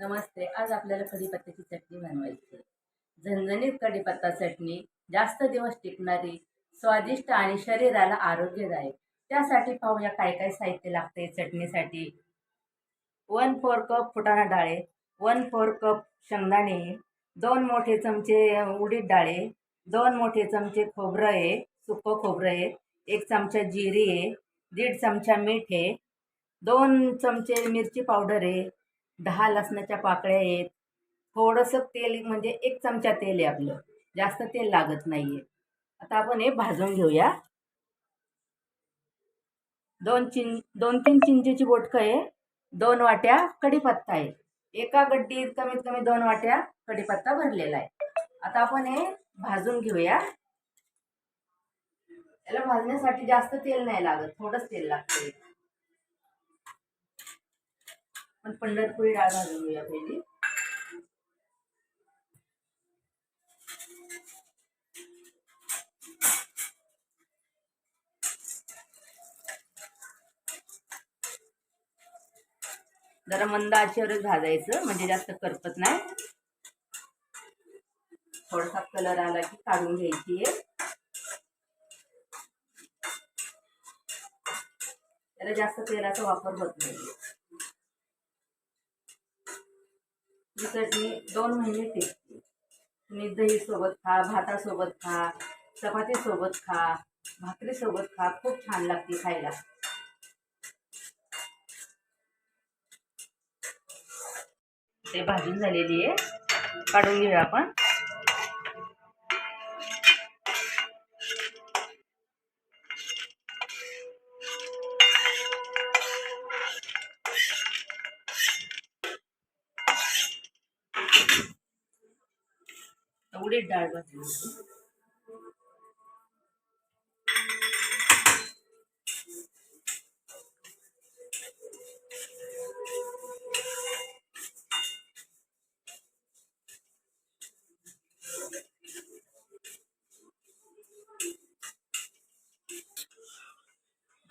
नमस्ते. आज आपल्याला कढीपत्त्याची चटणी बनवायची आहे. झणझणीत कढीपत्ता चटणी जास्त दिवस टिकणारी स्वादिष्ट आणि शरीराला आरोग्यदायक. त्यासाठी पाहूया काय काय साहित्य लागते चटणीसाठी. वन फोर कप फुटाणा डाळे वन फोर कप शेंगदाणे दोन मोठे चमचे उडीद डाळे दोन मोठे चमचे खोबरं आहे सुकं खोबरं आहे एक चमचा जिरी आहे दीड चमचा मीठ आहे दोन चमचे मिरची पावडर आहे दहा लसणाच्या पाकळ्या आहेत. थोडंसं तेल म्हणजे एक चमचा तेल आहे आपलं. जास्त तेल लागत नाही आहे आता आपण हे भाजून घेऊया. दोन चिं दोन तीन चिंचेची बोटकं आहे. दोन वाट्या कढीपत्ता आहे. एका गड्डीत कमीत कमी दोन वाट्या कढीपत्ता भरलेला आहे. आता आपण हे भाजून घेऊया. याला भाजण्यासाठी जास्त तेल नाही लागत. थोडंच तेल लागते पण पंढरपुरी डाळ घालूया पहिली. जरा मंद आचेवरच भाजायचं म्हणजे जास्त करपत नाही. थोडासा कलर आला की काढून घ्यायची आहे त्याला जास्त तेलाचा वापर होत नाही ही चटणी दोन महिने टिकते. तुम्ही दही सोबत खा भातासोबत खा चपाती सोबत खा भाकरी सोबत खा खूप छान लागते खायला. ते भाजून झालेली आहे. काढून घेऊया आपण. उडीद डाळ भाजली होती.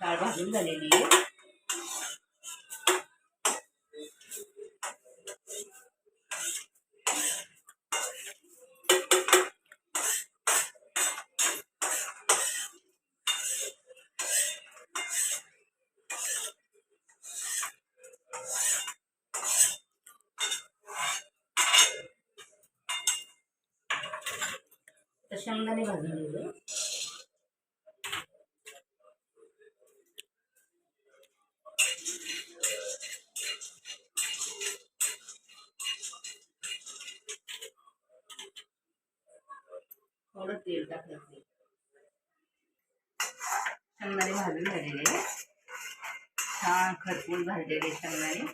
डाळ भाजून झालेली आहे तर शेंगदाणे भाजून घेऊया थोडं तेल टाकायचं शेंगदाणे भाजून झालेले. छान भाजलेले शेंगदाणे.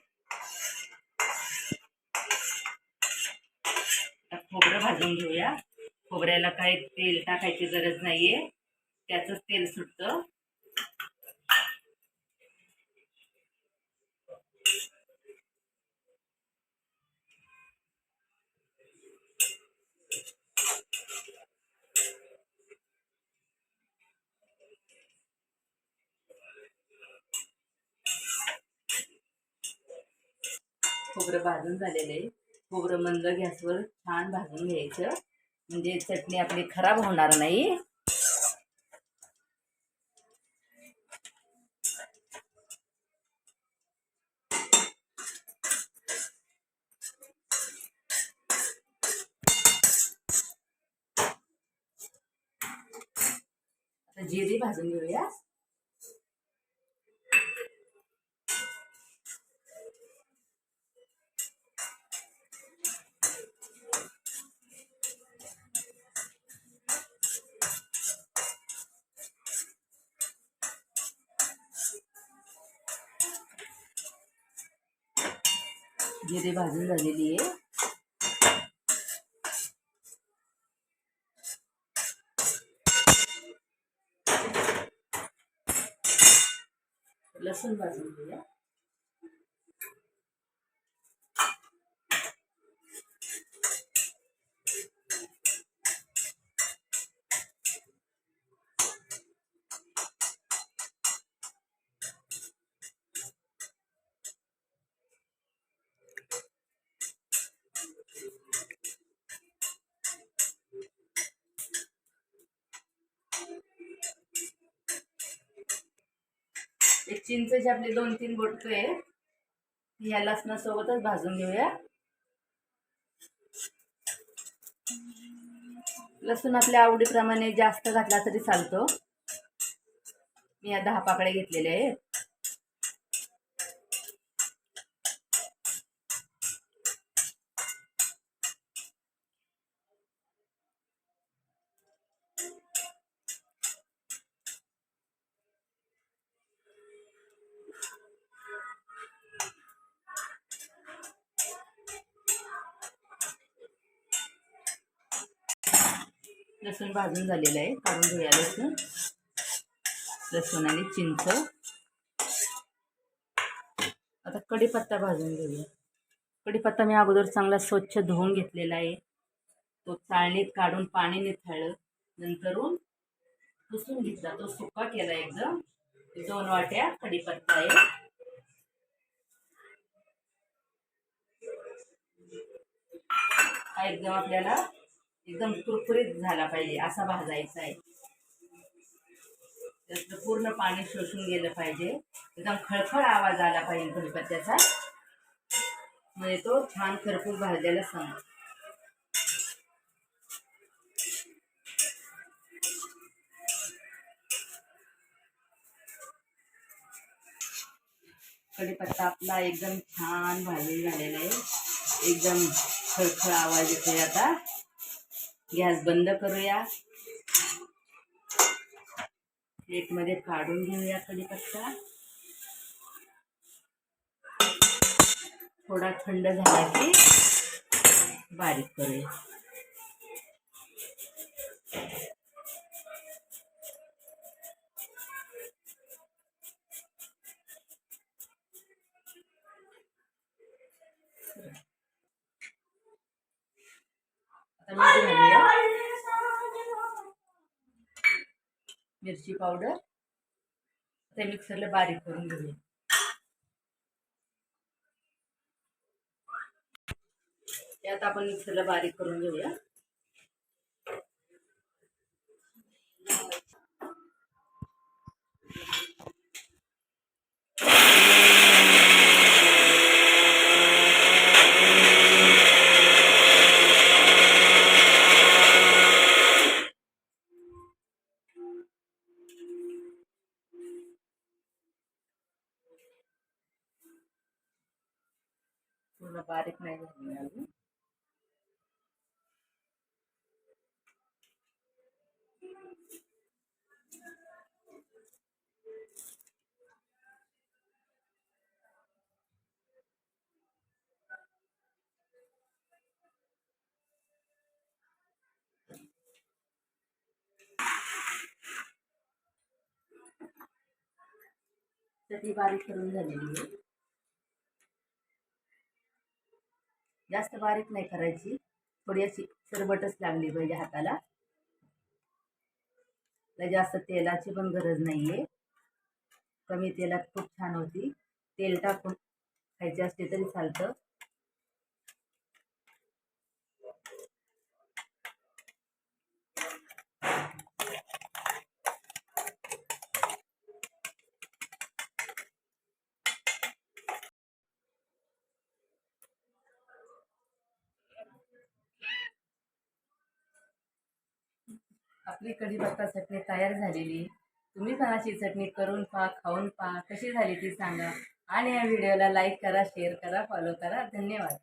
खोबरं भाजून घेऊया. खोबऱ्याला काही तेल टाकायची गरज नाहीये. त्याच तेल सुटतं. खोबरं भाजून झालेलं आहे. खोबरं मंद गॅसवर छान भाजून घ्यायचं. म्हणजे अपनी खराब होणार नाही। जीरी जिरी भाजून घेऊया जिरे भाजून झालेली आहे. लसूण भाजून घेऊया. चिंचेचे आपले दोन तीन बोटके आहे या लसणासोबतच भाजून घेऊया. लसूण आपल्या आवडीप्रमाणे जास्त घातला तरी चालतो. मी या दहा पाकळ्या घेतलेल्या आहेत. लसूण भाजून झालेलं आहे. काढून घेऊया लसूण. लसूण आणि चिंच. आता कढीपत्ता भाजून घेऊया. कढीपत्ता मी अगोदर चांगला स्वच्छ धुवून घेतलेला आहे. तो चाळणीत काढून पाणी निथळलं. नंतरून पुसून घेतला. तो सुका केला एकदम. दोन वाट्या कढीपत्ता आहे. हा एकदम आपल्याला एकदम कुरकुरीत झाला पाहिजे असा भाजायचा आहे. त्यातलं पूर्ण पाणी शोषून गेलं पाहिजे. एकदम खळखळ आवाज आला पाहिजे कढीपत्त्याचा म्हणजे तो छान खरपूर भाजलेला सांग कढीपत्ता आपला एकदम छान भाजून झालेला आहे. एकदम खळखळ आवाज येतोय आता. गॅस बंद करूया. प्लेटमध्ये काढून घेऊया कढीपत्ता. थोडा थंड बारीक करूया. आता मीठ मिरची पावडर. ते मिक्सरला बारीक करून घेऊया. त्यात आपण मिक्सरला बारीक करून घेऊया. पूर्ण बारीक नाही झाली अजून तर ती बारीक करून झालेली आहे जास्त बारीक नाही करायची. थोडी अशी सरबटच लागली पाहिजे हाताला. जास्त तेलाची पण गरज नाही आहे कमी तेलात खूप छान होती. तेल टाकून खायची असते तरी चालतं. आपली कढीपत्ता चटणी तयार झालेली. तुम्ही पण अशी चटणी करून पहा खाऊन पहा कशी झाली ती सांगा. आणि या व्हिडिओला लाईक करा शेअर करा फॉलो करा. धन्यवाद.